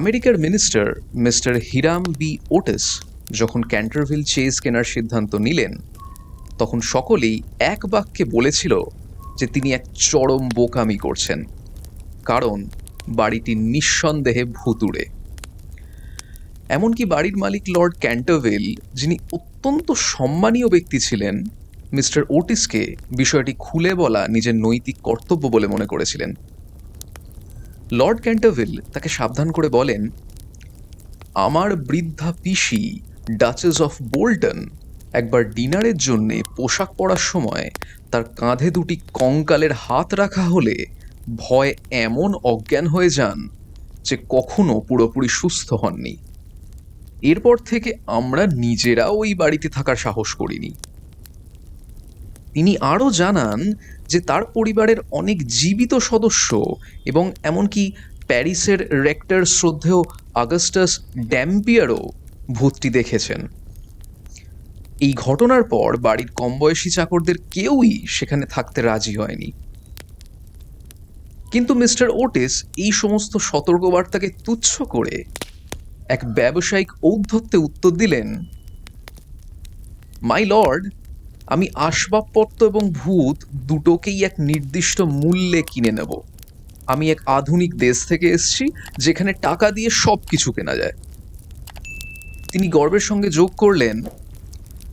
আমেরিকার minister mister Hiram B Otis যখন Canterville Chase কেনার সিদ্ধান্ত নিলেন, তখন সকলেই এক বাক্যে বলেছিল যে তিনি এক চরম বোকামি করছেন, কারণ বাড়িটি নিঃসন্দেহে ভুতুড়ে। এমনকি বাড়ির মালিক লর্ড ক্যান্টারভিল, যিনি অত্যন্ত সম্মানীয় ব্যক্তি ছিলেন, মিস্টার ওটিসকে বিষয়টি খুলে বলা নিজের নৈতিক কর্তব্য বলে মনে করেছিলেন। লর্ড ক্যান্টাভিল তাকে সাবধান করে বলেন, আমার বৃদ্ধা পিসি ডাচেস অফ বোল্টন একবার ডিনারের জন্যে পোশাক পরার সময় তার কাঁধে দুটি কঙ্কালের হাত রাখা হলে ভয় এমন অজ্ঞান হয়ে যান যে কখনো পুরোপুরি সুস্থ হননি। এরপর থেকে আমরা নিজেরাও ওই বাড়িতে থাকার সাহস করিনি। তিনি আরও জানান যে তার পরিবারের অনেক জীবিত সদস্য এবং এমনকি প্যারিসের রেক্টর শ্রদ্ধেয় আগস্টাস ড্যাম্পিয়ারও ভূতটি দেখেছেন। এই ঘটনার পর বাড়ির কমবয়সী চাকরদের কেউই সেখানে থাকতে রাজি হয়নি। কিন্তু মিস্টার ওটিস এই সমস্ত সতর্কবার্তাকে তুচ্ছ করে এক ব্যবসায়িক ঔদ্ধত্যে উত্তর দিলেন মাই লর্ড আমি আসবাবপত্র এবং ভূত দুটোকেই এক নির্দিষ্ট মূল্যে কিনে নেব। আমি এক আধুনিক দেশ থেকে এসেছি, যেখানে টাকা দিয়ে সব কিছু কেনা যায়। তিনি গর্বের সঙ্গে যোগ করলেন,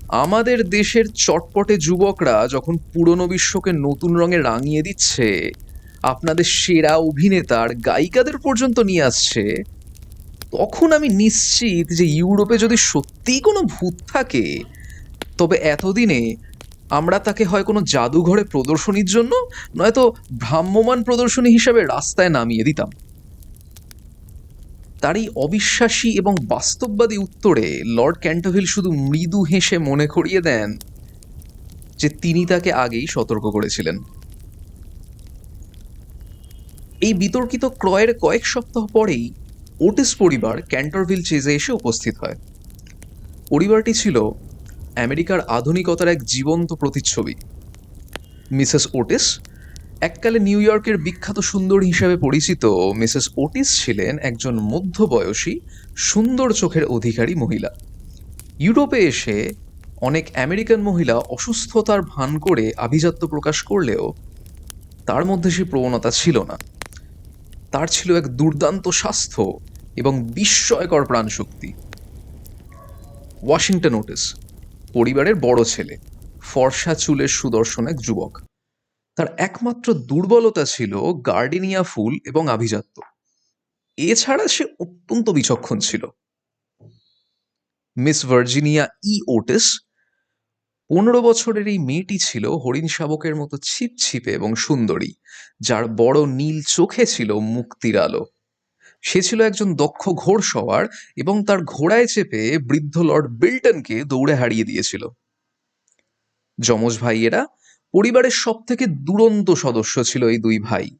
আমাদের দেশের চটপটে যুবকরা যখন পুরনো বিশ্বকে নতুন রঙে রাঙিয়ে দিচ্ছে, আপনাদের সেরা অভিনেতার গায়িকাদের পর্যন্ত নিয়ে আসছে, তখন আমি নিশ্চিত যে ইউরোপে যদি সত্যিই কোনো ভূত থাকে তবে এতদিনে আমরা তাকে হয় কোনো জাদুঘরে প্রদর্শনীর জন্য, নয়তো ভ্রাম্যমান প্রদর্শনী হিসাবে রাস্তায় নামিয়ে দিতাম। তার এই অবিশ্বাসী এবং বাস্তববাদী উত্তরে লর্ড ক্যান্টোভিল শুধু মৃদু হেসে মনে করিয়ে দেন যে তিনি তাকে আগেই সতর্ক করেছিলেন। এই বিতর্কিত ক্রয়ের কয়েক সপ্তাহ পরেই ওটিস পরিবার ক্যান্টরভিল চেজে এসে উপস্থিত হয়। পরিবারটি ছিল আমেরিকার আধুনিকতার এক জীবন্ত প্রতিচ্ছবি। মিসেস ওটিস এককালে নিউ ইয়র্কের বিখ্যাত সুন্দর হিসাবে পরিচিত মিসেস ওটিস ছিলেন একজন মধ্যবয়সী, সুন্দর চোখের অধিকারী মহিলা। ইউরোপে এসে অনেক আমেরিকান মহিলা অসুস্থতার ভান করে আভিজাত্য প্রকাশ করলেও তার মধ্যে সে প্রবণতা ছিল না। তার ছিল এক দুর্দান্ত স্বাস্থ্য এবং বিস্ময়কর প্রাণশক্তি। ওয়াশিংটন ওটিস পরিবারের বড় ছেলে, ফর্সা চুলের সুদর্শন এক যুবক। তার একমাত্র দুর্বলতা ছিল গার্ডেনিয়া ফুল এবং আভিজাত্য। এছাড়া সে অত্যন্ত বিচক্ষণ ছিল। মিস ভার্জিনিয়া ই ওটিস পনেরো বছরের এই মেয়েটি ছিল হরিণ শাবকের মতো ছিপছিপে এবং সুন্দরী, যার বড় নীল চোখে ছিল মুক্তির আলো। সে ছিল একজন দক্ষ ঘোড় ঘোড়সওয়ার এবং তার ঘোড়ায় চেপে বৃদ্ধ লর্ড বিল্টনকে দৌড়ে হারিয়ে দিয়েছিল। যমজ ভাইয়েরা, পরিবারের সব থেকে দুরন্ত সদস্য ছিল এই দুই ভাই।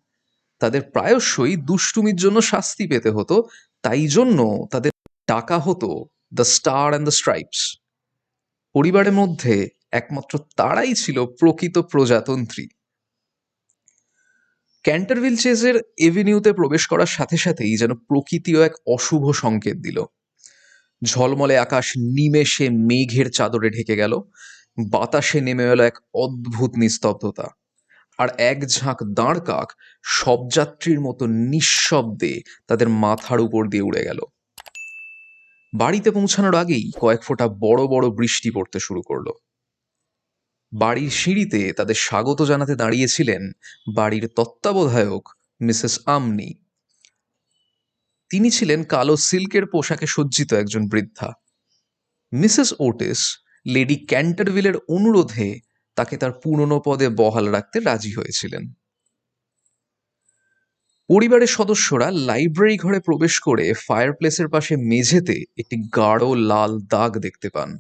তাদের প্রায়শই দুষ্টুমির জন্য শাস্তি পেতে হতো, তাই জন্য তাদের ডাকা হতো the star and the stripes পরিবারের মধ্যে একমাত্র তারাই ছিল প্রকৃত প্রজাতন্ত্রী। ক্যান্টারভিল চেজের এভিনিউতে প্রবেশ করার সাথে সাথেই যেন প্রকৃতিও এক অশুভ সংকেত দিল। ঝলমলে আকাশ নিমেষে মেঘের চাদরে ঢেকে গেল। বাতাসে নেমে এলো এক অদ্ভুত নিস্তব্ধতা। আর এক ঝাঁক দাঁড় কাক সব যাত্রীর মতো নিঃশব্দে তাদের মাথার উপর দিয়ে উড়ে গেল। বাড়িতে পৌঁছানোর আগেই কয়েক ফোঁটা বড় বড় বৃষ্টি পড়তে শুরু করল। বাড়ির সিঁড়িতে তাদের স্বাগত জানাতে দাঁড়িয়েছিলেন বাড়ির তত্ত্বাবধায়ক মিসেস আমনি। তিনি ছিলেন কালো সিল্কের পোশাকে সজ্জিত একজন বৃদ্ধা। মিসেস ওটিস লেডি ক্যান্টারভিলের অনুরোধে তাকে তার পুরনো পদে বহাল রাখতে রাজি হয়েছিলেন। পরিবারের সদস্যরা লাইব্রেরি ঘরে প্রবেশ করে ফায়ারপ্লেসের পাশে মেঝেতে একটি গাঢ় লাল দাগ দেখতে পান।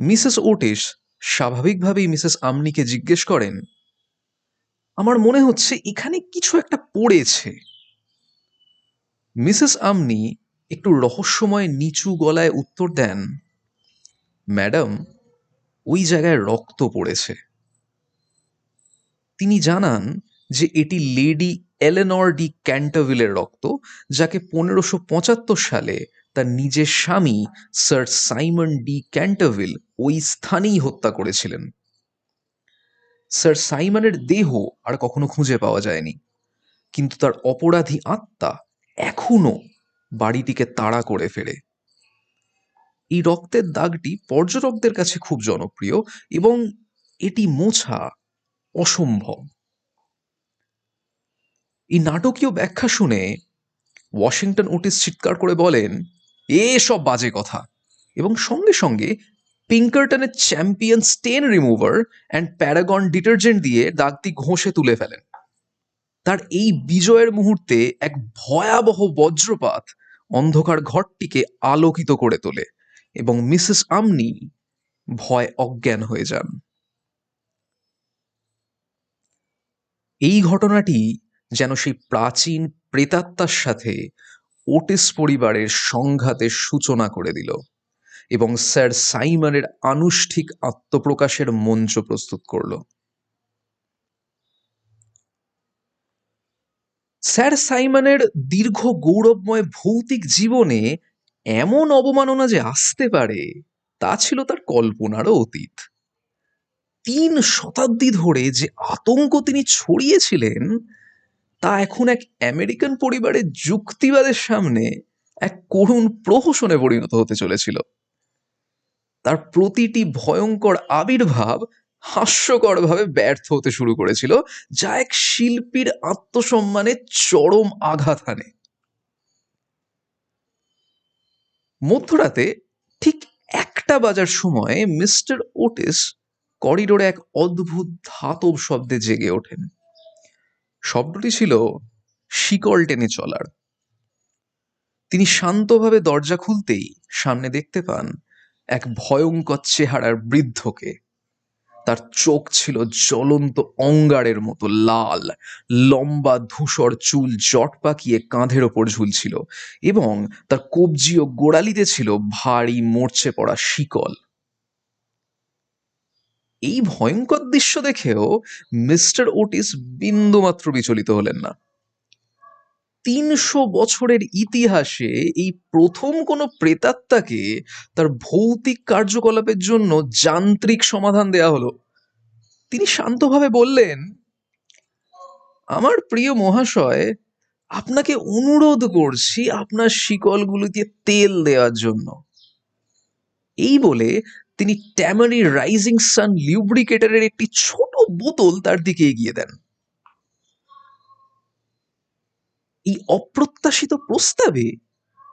মিসেস ওটিস স্বাভাবিকভাবেই মিসেস আমনিকে জিজ্ঞেস করেন, আমার মনে হচ্ছে এখানে কিছু একটা পড়েছে। মিসেস আমনি একটু রহস্যময় নিচু গলায় উত্তর দেন, ম্যাডাম, ওই জায়গায় রক্ত পড়েছে। তিনি জানান যে এটি লেডি এলেনর ডি ক্যান্টাভিলের রক্ত, যাকে পনেরোশো পঁচাত্তর সালে তার নিজের স্বামী স্যার সাইমন ডি ক্যান্টাভিল ওই স্থানেই হত্যা করেছিলেন। স্যার সাইমনের দেহ আর কখনো খুঁজে পাওয়া যায়নি। কিন্তু তার অপরাধী আত্মা এখনও বাড়িটিকে তাড়া করে ফেরে। এই রক্তের দাগটি পর্যটকদের কাছে খুব জনপ্রিয় এবং এটি মোছা অসম্ভব। এই নাটকীয় ব্যাখ্যা শুনে ওয়াশিংটন ওটিস চিৎকার করে বলেন এ সব বাজে কথা। এবং সঙ্গে সঙ্গে পিঙ্কারটনের champion stain remover and paragon detergent দিয়ে দাগটি ঘষে তুলে ফেলেন। তার এই বিজয়ের মুহূর্তে এক ভয়াবহ বজ্রপাত অন্ধকার ঘরটিকে আলোকিত করে তোলে এবং মিসেস আমনি ভয় অজ্ঞান হয়ে যান। এই ঘটনাটি যেন সেই প্রাচীন প্রেতাত্মার সাথে ওটিস পরিবারের সংঘাতের সূচনা করে দিল এবং স্যার সাইমনের আনুষ্ঠিক আত্মপ্রকাশের মঞ্চ প্রস্তুত করল। স্যার সাইমনের দীর্ঘ গৌরবময় ভৌতিক জীবনে এমন অবমাননা যে আসতে পারে, তা ছিল তার কল্পনারও অতীত। তিন শতাব্দী ধরে যে আতঙ্ক তিনি ছড়িয়েছিলেন তা এখন এক আমেরিকান পরিবারের যুক্তিবাদের সামনে এক করুণ প্রহসনে পরিণত হতে চলেছিল। তার প্রতিটি ভয়ঙ্কর আবির্ভাব হাস্যকরভাবে ব্যর্থ হতে শুরু করেছিল, যা এক শিল্পীর আত্মসম্মানে চরম আঘাত হানে। মধ্যরাতে ঠিক একটা বাজার সময় মিস্টার ওটিস করিডোরে এক অদ্ভুত ধাতব শব্দে জেগে ওঠেন। শব্দটি ছিল শিকল টেনে চলার। তিনি শান্তভাবে দরজা খুলতেই সামনে দেখতে পান এক ভয়ঙ্কর চেহারার বৃদ্ধকে। তার চোখ ছিল জ্বলন্ত অঙ্গারের মতো লাল, লম্বা ধূসর চুল জট পাকিয়ে কাঁধের ওপর ঝুলছিল এবং তার কবজি ও গোড়ালিতে ছিল ভারী মরচে পড়া শিকল। এই ভয়ঙ্কর দৃশ্য দেখেও মিস্টার ওটিস বিন্দুমাত্র বিচলিত হলেন না। তিনশো বছরের ইতিহাসে এই প্রথম কোনো প্রেতাত্মাকে তার ভৌতিক কার্যকলাপের জন্য যান্ত্রিক সমাধান দেয়া হলো। তিনি শান্তভাবে বললেন, আমার প্রিয় মহাশয়, আপনাকে অনুরোধ করছি আপনার শিকলগুলিতে তেল দেওয়ার জন্য। এই বলে তিনি ট্যামারি রাইজিং সান লিউব্রিকেটারের একটি ছোট বোতল তার দিকে এগিয়ে দেন। এই অপ্রত্যাশিত প্রস্তাবে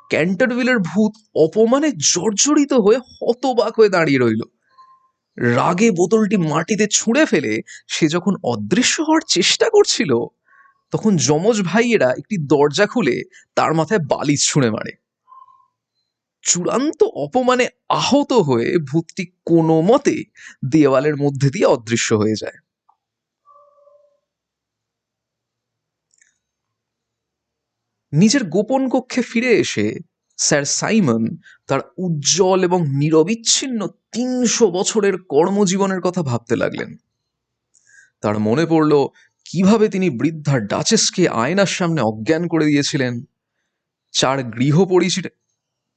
ক্যান্টারভিলের ভূত অপমানে জর্জরিত হয়ে হতবাক হয়ে দাঁড়িয়ে রইল। রাগে বোতলটি মাটিতে ছুঁড়ে ফেলে সে যখন অদৃশ্য হওয়ার চেষ্টা করছিল, তখন যমজ ভাইয়েরা একটি দরজা খুলে তার মাথায় বালিশ ছুঁড়ে মারে। চূড়ান্ত অপমানে আহত হয়ে ভূতটি কোনো মতে দেওয়ালের মধ্যে দিয়ে অদৃশ্য হয়ে যায়। নিজের গোপন কক্ষে ফিরে এসে স্যার সাইমন তার উজ্জ্বল এবং নিরবিচ্ছিন্ন তিনশো বছরের কর্মজীবনের কথা ভাবতে লাগলেন। তার মনে পড়ল, কীভাবে তিনি বৃদ্ধা ডাচেসকে আয়নার সামনে অজ্ঞান করে দিয়েছিলেন। চার গৃহ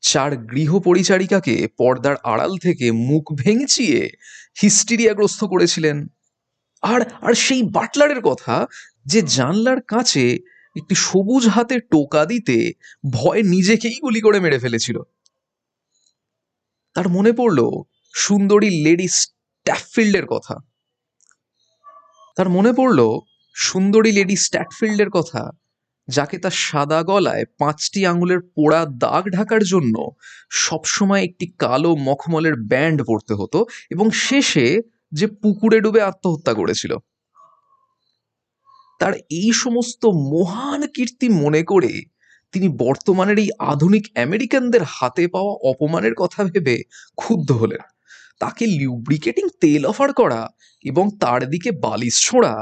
চার গৃহ পরিচারিকাকে পর্দার আড়াল থেকে মুখ ভেঙচিয়ে হিস্টিরিয়াগ্রস্ত করেছিলেন। আর আর সেই বাটলারের কথা যে জানলার কাছে একটি সবুজ হাতে টোকা দিতে ভয় নিজেকেই গুলি করে মেরে ফেলেছিল। তার মনে পড়ল সুন্দরী লেডি স্ট্যাফিল্ডের কথা। তার মনে পড়ল সুন্দরী লেডি স্ট্যাটফিল্ডের কথা যাকে তার সাদা গলায় পাঁচটি আঙুলের পোড়া দাগ ঢাকার জন্য সবসময় একটি কালো মখমলের ব্যান্ড পরতে হতো এবং শেষে যে পুকুরে ডুবে আত্মহত্যা করেছিল। তার এই সমস্ত মহান কীর্তি মনে করে তিনি বর্তমানের এই আধুনিক আমেরিকানদের হাতে পাওয়া অপমানের কথা ভেবে ক্ষুব্ধ হলেন। তাকে লিউব্রিকেটিং তেল অফার করা এবং তার দিকে বালিশ ছোঁড়া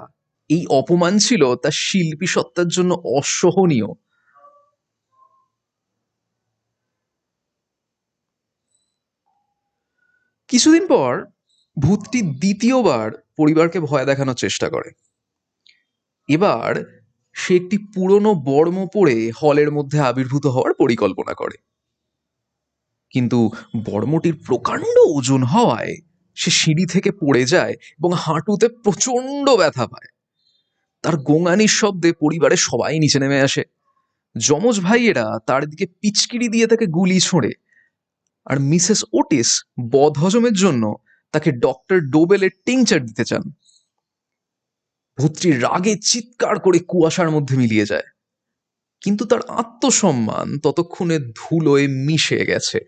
এই অপমান ছিল তার শিল্পী সত্তার জন্য অসহনীয়। কিছুদিন পর ভূতটি দ্বিতীয়বার পরিবারকে ভয় দেখানোর চেষ্টা করে। এবার সে একটি পুরনো বর্ম পরে হলের মধ্যে আবির্ভূত হওয়ার পরিকল্পনা করে। কিন্তু বর্মটির প্রকাণ্ড ওজন হওয়ায় সে সিঁড়ি থেকে পড়ে যায় এবং হাঁটুতে প্রচণ্ড ব্যথা পায়। তার গোঙানির শব্দে পরিবারের সবাই নিচে নেমে আসে। যমজ ভাইয়েরা তার দিকে পিচকিরি দিয়ে তাকে গুলি ছোঁড়ে। আর মিসেস ওটিস বদহজমের জন্য তাকে ডক্টর ডোবেলের টিংচার দিতে চান। ভূতটি রাগে চিৎকার করে কুয়াশার মধ্যে মিলিয়ে যায়। কিন্তু তার আত্মসম্মান ততক্ষণে ধুলোয় মিশে গেছে।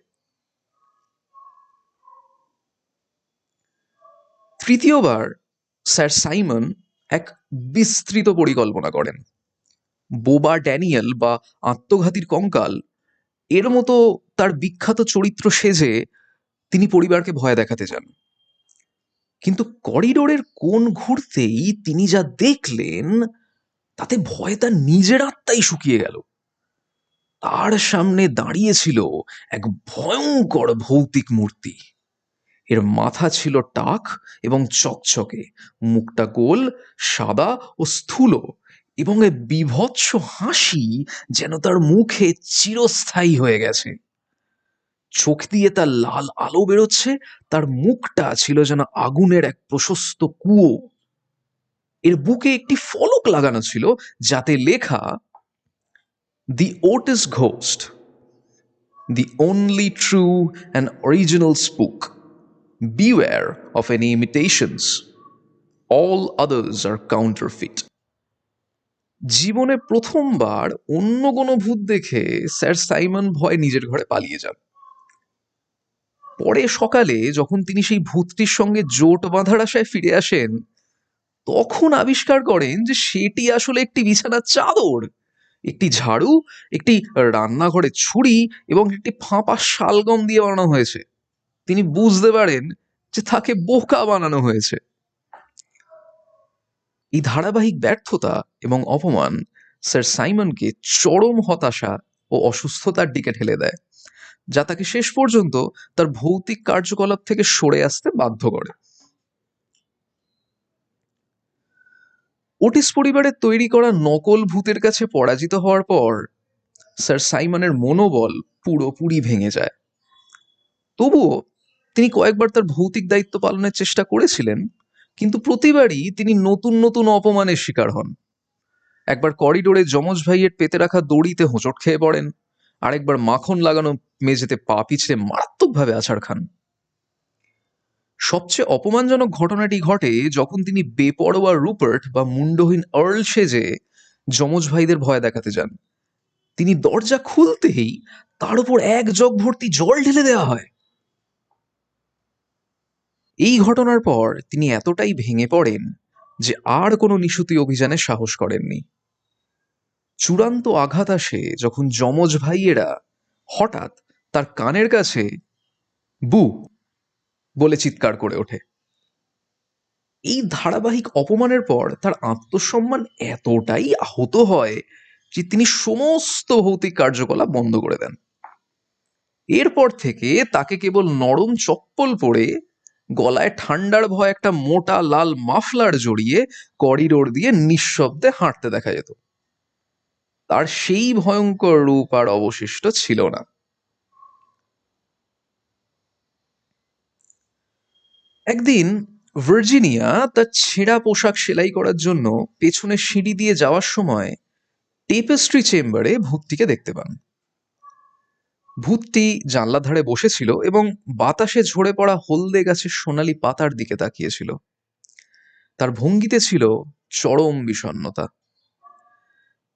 তৃতীয়বার স্যার সাইমন এক বিস্তৃত পরিকল্পনা করেন। বোবা ড্যানিয়েল বা আত্মঘাতীর কঙ্কাল, এর মতো তার বিখ্যাত চরিত্র সেজে তিনি পরিবারকে ভয় দেখাতে চান কিন্তু করিডোরের কোণ ঘুরতেই তিনি যা দেখলেন, তাতে ভয় তার নিজের আত্মাই শুকিয়ে গেল। তার সামনে দাঁড়িয়েছিল এক ভয়ঙ্কর ভৌতিক মূর্তি। এর মাথা ছিল টাক এবং চকচকে, মুখটা গোল, সাদা ও স্থূল এবং এ বিভৎস হাসি যেন তার মুখে চিরস্থায়ী হয়ে গেছে। চোখ দিয়ে তার লাল আলো বেরোচ্ছে, তার মুখটা ছিল যেন আগুনের এক প্রশস্ত কুয়ো। এর বুকে একটি ফলক লাগানো ছিল যাতে লেখা the Otis ghost the only true and original spook beware of any imitations all others are counterfeit জীবনে প্রথমবার অন্য কোনো ভূত দেখে স্যার সাইমন ভয় নিজের ঘরে পালিয়ে যান। পরে সকালে যখন তিনি সেই ভূতটির সঙ্গে জোট বাঁধার আশায় ফিরে আসেন, তখন আবিষ্কার করেন যে সেটি আসলে একটি বিছানার চাদর, একটি ঝাড়ু, একটি রান্নাঘরে ছুরি এবং একটি ফাঁপা শালগম দিয়ে বানানো হয়েছে। তিনি বুঝতে পারেন যে তাকে বোকা বানানো হয়েছে। এই ধারাবাহিক ব্যর্থতা এবং অপমান স্যার সাইমনকে চরম হতাশা ও অসুস্থতার দিকে ঠেলে দেয়, যা তাকে শেষ পর্যন্ত তার ভৌতিক কার্যকলাপ থেকে সরে আসতে বাধ্য করে। ওটিস পরিবারের তৈরি করা নকল ভূতের কাছে পরাজিত হওয়ার পর স্যার সাইমনের মনোবল পুরোপুরি ভেঙে যায়। তবুও তিনি কয়েকবার তার ভৌতিক দায়িত্ব পালনের চেষ্টা করেছিলেন, কিন্তু প্রতিবারই তিনি নতুন নতুন অপমানের শিকার হন। একবার করিডোরে যমজ ভাইয়ের পেতে রাখা দড়িতে হোঁচট খেয়ে পড়েন, আরেকবার মাখন লাগানো মেঝেতে পা পিছড়ে মারাত্মকভাবে আছাড় খান। সবচেয়ে অপমানজনক ঘটনাটি ঘটে যখন তিনি বেপরোয়া রুপার্ট বা মুন্ডহীন আর্ল সেজে যমজ ভাইদের ভয় দেখাতে যান। তিনি দরজা খুলতেই তার উপর এক জগ ভর্তি জল ঢেলে দেওয়া হয়। এই ঘটনার পর তিনি এতটাই ভেঙে পড়েন যে আর কোনো নিশুতি অভিযানে সাহস করেননি। চূড়ান্ত আঘাত আসে যখন যমজ ভাইয়েরা হঠাৎ তার কানের কাছে বু বলে চিৎকার করে ওঠে। এই ধারাবাহিক অপমানের পর তার আত্মসম্মান এতটাই আহত হয় যে তিনি সমস্ত ভৌতিক কার্যকলাপ বন্ধ করে দেন। এরপর থেকে তাকে কেবল নরম চপ্পল পরে গলায় ঠান্ডার ভয় একটা মোটা লাল মাফলার জড়িয়ে করিডোর দিয়ে নিঃশব্দে হাঁটতে দেখা যেত। তার সেই ভয়ঙ্কর রূপ আর অবশিষ্ট ছিল না। একদিন ভার্জিনিয়া তার ছেঁড়া পোশাক সেলাই করার জন্য পেছনে সিঁড়ি দিয়ে যাওয়ার সময় টেপেস্ট্রি চেম্বারে ভূতটিকে দেখতে পান। ভূতটি জানলা ধারে বসেছিল এবং বাতাসে ঝরে পড়া হলদে গাছের সোনালি পাতার দিকে তাকিয়েছিল। তার ভঙ্গিতে ছিল চরম বিষণ্ণতা।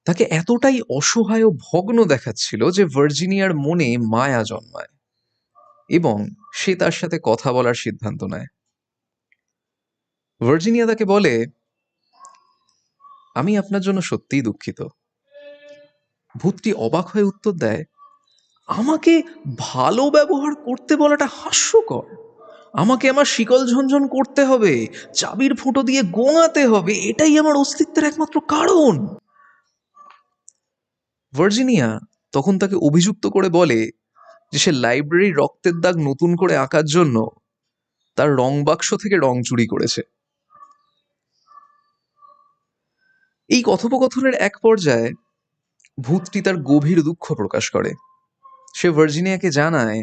তাকে এতটাই অসহায় ও ভগ্ন দেখাচ্ছিল যে ভার্জিনিয়ার মনে মায়া জন্মায় এবং সে তার সাথে কথা বলার সিদ্ধান্ত নেয়। ভার্জিনিয়া তাকে বলে, আমি আপনার জন্য সত্যিই দুঃখিত। ভূতটি অবাক হয়ে উত্তর দেয় আমাকে ভালো ব্যবহার করতে বলাটা হাস্যকর। আমাকে আমার শিকল ঝনঝন করতে হবে, চাবির ফুটো দিয়ে গোঙাতে হবে, এটাই আমার অস্তিত্বের একমাত্র কারণ। ভার্জিনিয়া তখন তাকে অভিযুক্ত করে বলে যে সে লাইব্রেরির রক্তের দাগ নতুন করে আঁকার জন্য তার রং বাক্স থেকে রং চুরি করেছে। এই কথোপকথনের এক পর্যায়ে ভূতটি তার গভীর দুঃখ প্রকাশ করে। সে ভার্জিনিয়াকে জানায়,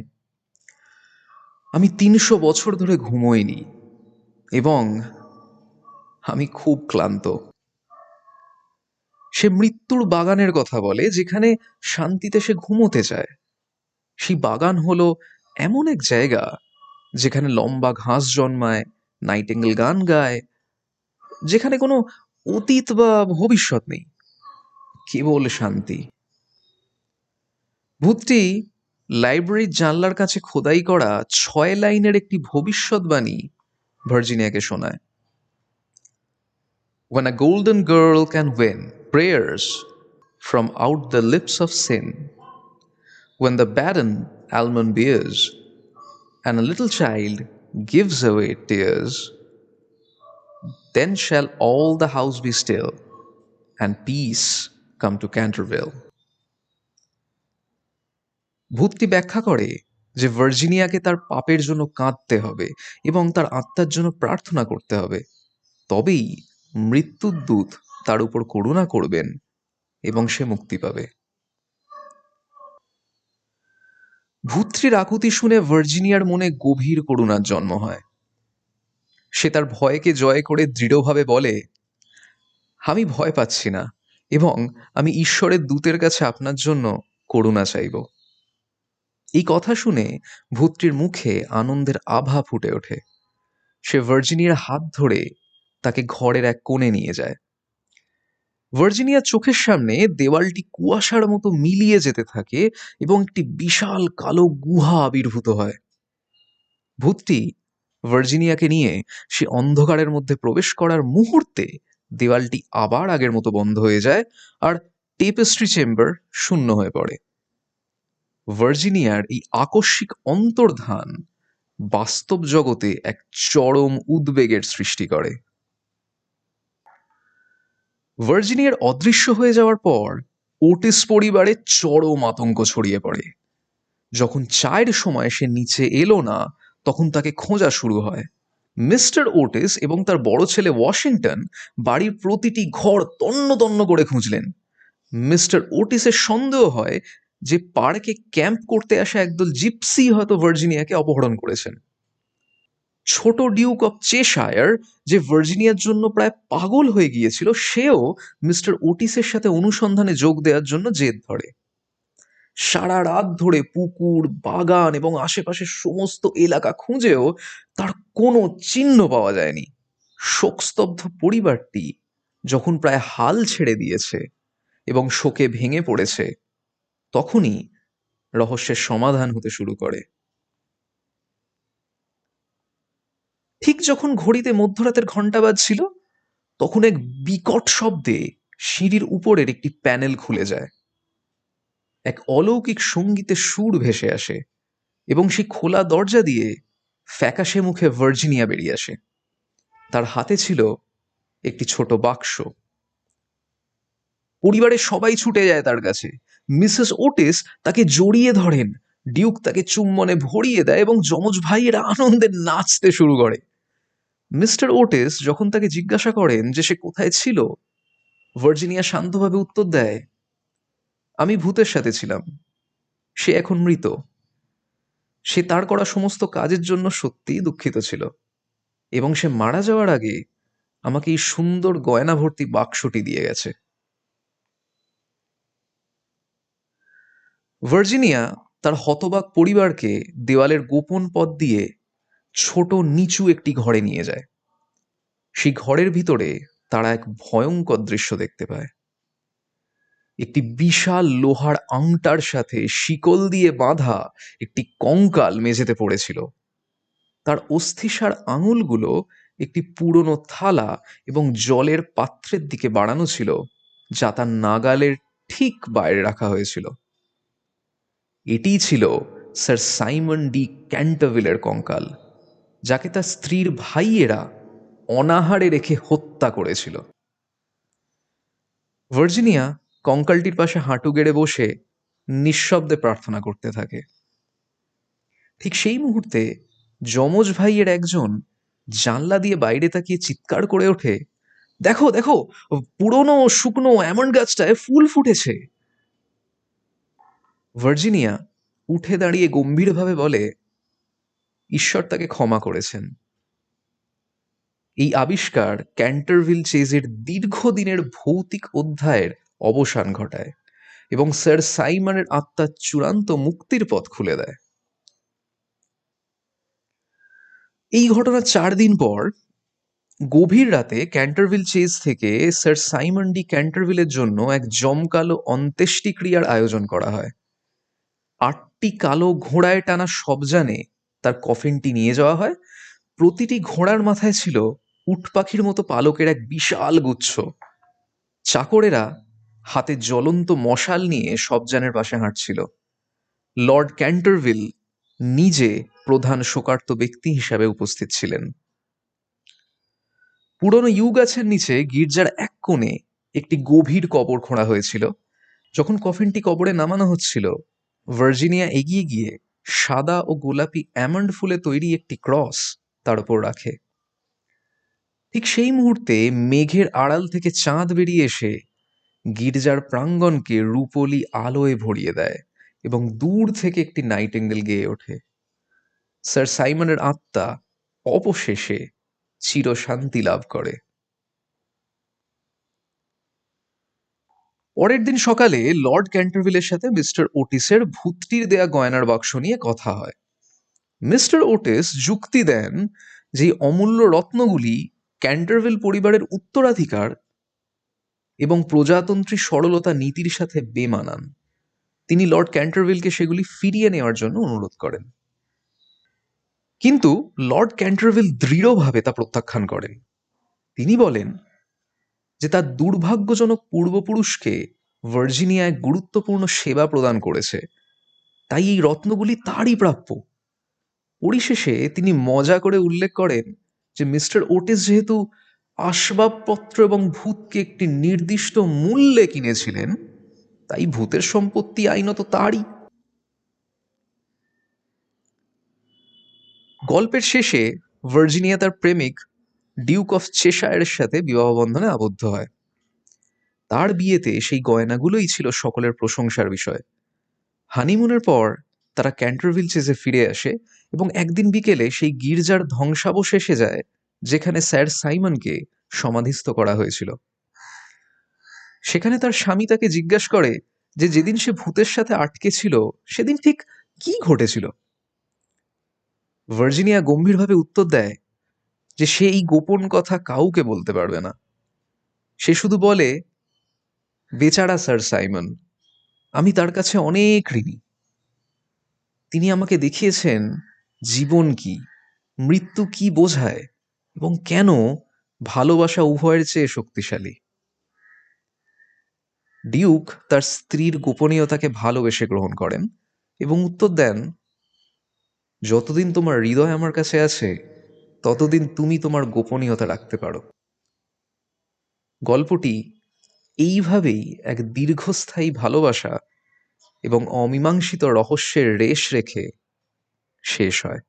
আমি তিনশো বছর ধরে ঘুমোইনি এবং আমি খুব ক্লান্ত। সে মৃত্যুর বাগানের কথা বলে, যেখানে শান্তিতে সে ঘুমোতে চায় সেই বাগান হলো এমন এক জায়গা যেখানে লম্বা ঘাস জন্মায়, নাইটেঙ্গেল গান গায়, যেখানে কোনো অতীত বা ভবিষ্যৎ নেই, কেবল শান্তি। ভূতটি লাইব্রেরির জানলার কাছে খোদাই করা ছয় লাইনের একটি ভবিষ্যৎবাণী ভার্জিনিয়াকে শোনায় When a golden girl can win prayers from out the lips of sin, when the barren almond bears, and a little child gives away tears, then shall all the house be still, and peace come to Canterville. ভূতটি ব্যাখ্যা করে যে ভার্জিনিয়াকে তার পাপের জন্য কাঁদতে হবে এবং তার আত্মার জন্য প্রার্থনা করতে হবে। তবেই মৃত্যুর দূত তার উপর করুণা করবেন এবং সে মুক্তি পাবে। ভূত্রীর আকুতি শুনে ভার্জিনিয়ার মনে গভীর করুণার জন্ম হয়। সে তার ভয়কে জয় করে দৃঢ়ভাবে বলে, আমি ভয় পাচ্ছি না এবং আমি ঈশ্বরের দূতের কাছে আপনার জন্য করুণা চাইব। এই কথা শুনে ভূতটির মুখে আনন্দের আভা ফুটে ওঠে। সে ভার্জিনিয়ার হাত ধরে তাকে ঘরের এক কোণে নিয়ে যায়। ভার্জিনিয়ার চোখের সামনে দেওয়ালটি কুয়াশার মতো মিলিয়ে যেতে থাকে এবং একটি বিশাল কালো গুহা আবির্ভূত হয়। ভূতটি ভার্জিনিয়াকে নিয়ে সে অন্ধকারের মধ্যে প্রবেশ করার মুহূর্তে দেওয়ালটি আবার আগের মতো বন্ধ হয়ে যায় আর টেপেস্ট্রি চেম্বার শূন্য হয়ে পড়ে। ভার্জিনিয়ার এই আকস্মিক অন্তর্ধান বাস্তব জগতে এক চরম উদ্বেগের সৃষ্টি করে। ভার্জিনিয়ার অদৃশ্য হয়ে যাওয়ার পর ওটিস পরিবারে চরম আতঙ্ক ছড়িয়ে পড়ে। যখন চায়ের সময় সে নিচে এলো না, তখন তাকে খোঁজা শুরু হয়। মিস্টার ওটিস এবং তার বড় ছেলে ওয়াশিংটন বাড়ির প্রতিটি ঘর তন্ন তন্ন করে খুঁজলেন। মিস্টার ওটিসের সন্দেহ হয় যে পার্কে ক্যাম্প করতে আসা একদল জিপসি হয়তো ভার্জিনিয়াকে অপহরণ করেছেন। ছোট ডিউক অফ চেশায়ার যে ভার্জিনিয়ার জন্য প্রায় পাগল হয়ে গিয়েছিল, সেও মিস্টার ওটিসের সাথে অনুসন্ধানে যোগ দেওয়ার জন্য জেদ ধরে। সারা রাত ধরে পুকুর, বাগান এবং আশেপাশের সমস্ত এলাকা খুঁজেও তার কোনো চিহ্ন পাওয়া যায়নি। শোকস্তব্ধ পরিবারটি যখন প্রায় হাল ছেড়ে দিয়েছে এবং শোকে ভেঙে পড়েছে তখনই রহস্যের সমাধান হতে শুরু করে। ঠিক যখন ঘড়িতে মধ্যরাতের ঘণ্টা বাজছিল, তখন এক বিকট শব্দে সিঁড়ির উপরের একটি প্যানেল খুলে যায়। এক অলৌকিক সঙ্গীতে সুর ভেসে আসে এবং সেই খোলা দরজা দিয়ে ফ্যাকাশে মুখে ভার্জিনিয়া বেরিয়ে আসে। তার হাতে ছিল একটি ছোট বাক্স। পরিবারের সবাই ছুটে যায় তার কাছে। মিসেস ওটিস তাকে জড়িয়ে ধরেন। ডিউক তাকে চুম্বনে ভরিয়ে দেয় এবং যমজ ভাইয়েরা আনন্দে নাচতে শুরু করে। মিস্টার ওটিস যখন তাকে জিজ্ঞাসা করেন যে সে কোথায় ছিল, ভার্জিনিয়া শান্তভাবে উত্তর দেয়, আমি ভূতের সাথে ছিলাম। সে এখন মৃত। সে তার করা সমস্ত কাজের জন্য সত্যিই দুঃখিত ছিল এবং সে মারা যাওয়ার আগে আমাকে এই সুন্দর গয়না ভর্তি বাক্সটি দিয়ে গেছে। ভার্জিনিয়া তার হতবাক পরিবারকে দেওয়ালের গোপন পথ দিয়ে ছোট নিচু একটি ঘরে নিয়ে যায়। সেই ঘরের ভিতরে তারা এক ভয়ঙ্কর দৃশ্য দেখতে পায়। একটি বিশাল লোহার আংটার সাথে শিকল দিয়ে বাঁধা একটি কঙ্কাল মেঝেতে পড়েছিল। তার অস্থিসার আঙুলগুলো একটি পুরনো থালা এবং জলের পাত্রের দিকে বাড়ানো ছিল, যা তার নাগালের ঠিক বাইরে রাখা হয়েছিল। এটিই ছিল স্যার সাইমন ডি ক্যান্টাভিলের কঙ্কাল, যাকে তার স্ত্রীর ভাইয়েরা অনাহারে রেখে হত্যা করেছিল। ভার্জিনিয়া কঙ্কালটির পাশে হাঁটু গেড়ে বসে নিঃশব্দে প্রার্থনা করতে থাকে। ঠিক সেই মুহূর্তে যমজ ভাইয়ের একজন জানলা দিয়ে বাইরে তাকিয়ে চিৎকার করে ওঠে, দেখো দেখো, পুরনো, শুকনো অ্যামন্ড গাছটায় ফুল ফুটেছে। ভার্জিনিয়া উঠে দাঁড়িয়ে গম্ভীরভাবে বলে, ঈশ্বর তাকে ক্ষমা করেছেন। এই আবিষ্কার ক্যান্টারভিল চেজের দীর্ঘদিনের ভৌতিক অধ্যায়ের অবসান ঘটায় এবং স্যার সাইমনের আত্মার চূড়ান্ত মুক্তির পথ খুলে দেয়। এই ঘটনার চার দিন পর, গভীর রাতে ক্যান্টারভিল চেজ থেকে স্যার সাইমন ডি ক্যান্টারভিলের জন্য এক জমকালো অন্ত্যেষ্টিক্রিয়ার আয়োজন করা হয়। আটটি কালো ঘোড়ায় টানা সবজানে তার কফিনটি নিয়ে যাওয়া হয়। প্রতিটি ঘোড়ার মাথায় ছিল উট পাখির মতো পালকের এক বিশাল গুচ্ছ। চাকরেরা হাতে জ্বলন্ত মশাল নিয়ে সবজানের পাশে হাঁটছিল। লর্ড ক্যান্টারভিল নিজে প্রধান শোকার্ত ব্যক্তি হিসাবে উপস্থিত ছিলেন। পুরনো ইউ গাছের নিচে গির্জার এক কোণে একটি গভীর কবর খোঁড়া হয়েছিল। যখন কফিনটি কবরে নামানো হচ্ছিল ভার্জিনিয়া এগিয়ে গিয়ে সাদা ও গোলাপি অ্যামন্ড ফুলে তৈরি একটি ক্রস তার উপর রাখে। ঠিক সেই মুহূর্তে মেঘের আড়াল থেকে চাঁদ বেরিয়ে এসে গির্জার প্রাঙ্গণকে রূপলি আলোয় ভরিয়ে দেয় এবং দূর থেকে একটি নাইটেঙ্গেল গেয়ে ওঠে। স্যার সাইমনের আত্মা অবশেষে চিরশান্তি লাভ করে। পরের দিন সকালে লর্ড ক্যান্টারভিলের সাথে মিস্টার ওটিসের ভূতটির দেয়া গয়নার বাক্স নিয়ে কথা হয়। মিস্টার ওটিস যুক্তি দেন যে অমূল্য রত্নগুলি ক্যান্টারভিল পরিবারের উত্তরাধিকার এবং প্রজাতন্ত্রী সরলতা নীতির সাথে বেমানান। তিনি লর্ড ক্যান্টারভিলকে সেগুলি ফিরিয়ে নেওয়ার জন্য অনুরোধ করেন। কিন্তু লর্ড ক্যান্টারভিল দৃঢ়ভাবে তা প্রত্যাখ্যান করেন। তিনি বলেন যে তার দুর্ভাগ্যজনক পূর্বপুরুষকে ভার্জিনিয়া এক গুরুত্বপূর্ণ সেবা প্রদান করেছে। তাই এই রত্নগুলি তারই প্রাপ্য। পরিশেষে তিনি মজা করে উল্লেখ করেন যে মিস্টার ওটিস যেহেতু আসবাবপত্র এবং ভূতকে একটি নির্দিষ্ট মূল্যে কিনেছিলেন, তাই ভূতের সম্পত্তি আইনত তারই। গল্পের শেষে ভার্জিনিয়া তার প্রেমিক ডিউক অফ চেশায়ারের সাথে বিবাহ বন্ধনে আবদ্ধ হয়। তার বিয়েতে সেই গয়নাগুলোই ছিল সকলের প্রশংসার বিষয়। হানিমুনের পর তারা ক্যান্টারভিল চেজে ফিরে আসে এবং একদিন বিকেলে সেই গির্জার ধ্বংসাবশেষে যায়, যেখানে স্যার সাইমনকে সমাধিস্থ করা হয়েছিল। সেখানে তার স্বামী তাকে জিজ্ঞাসা করে যে যেদিন সে ভূতের সাথে আটকে ছিল, সেদিন ঠিক কি ঘটেছিল? ভার্জিনিয়া গম্ভীরভাবে উত্তর দেয় যে সে এই গোপন কথা কাউকে বলতে পারবে না। সে শুধু বলে, বেচারা স্যার সাইমন, আমি তার কাছে অনেক ঋণী। তিনি আমাকে দেখিয়েছেন জীবন কি, মৃত্যু কি বোঝায় এবং কেন ভালোবাসা উভয়ের চেয়ে শক্তিশালী। ডিউক তার স্ত্রীর গোপনীয়তাকে ভালোবেসে গ্রহণ করেন এবং উত্তর দেন, যতদিন তোমার হৃদয় আমার কাছে আছে ততদিন তুমি তোমার গোপনীয়তা রাখতে পারো। গল্পটি এইভাবেই এক দীর্ঘস্থায়ী ভালোবাসা এবং অমীমাংসিত রহস্যের রেশ রেখে শেষ হয়।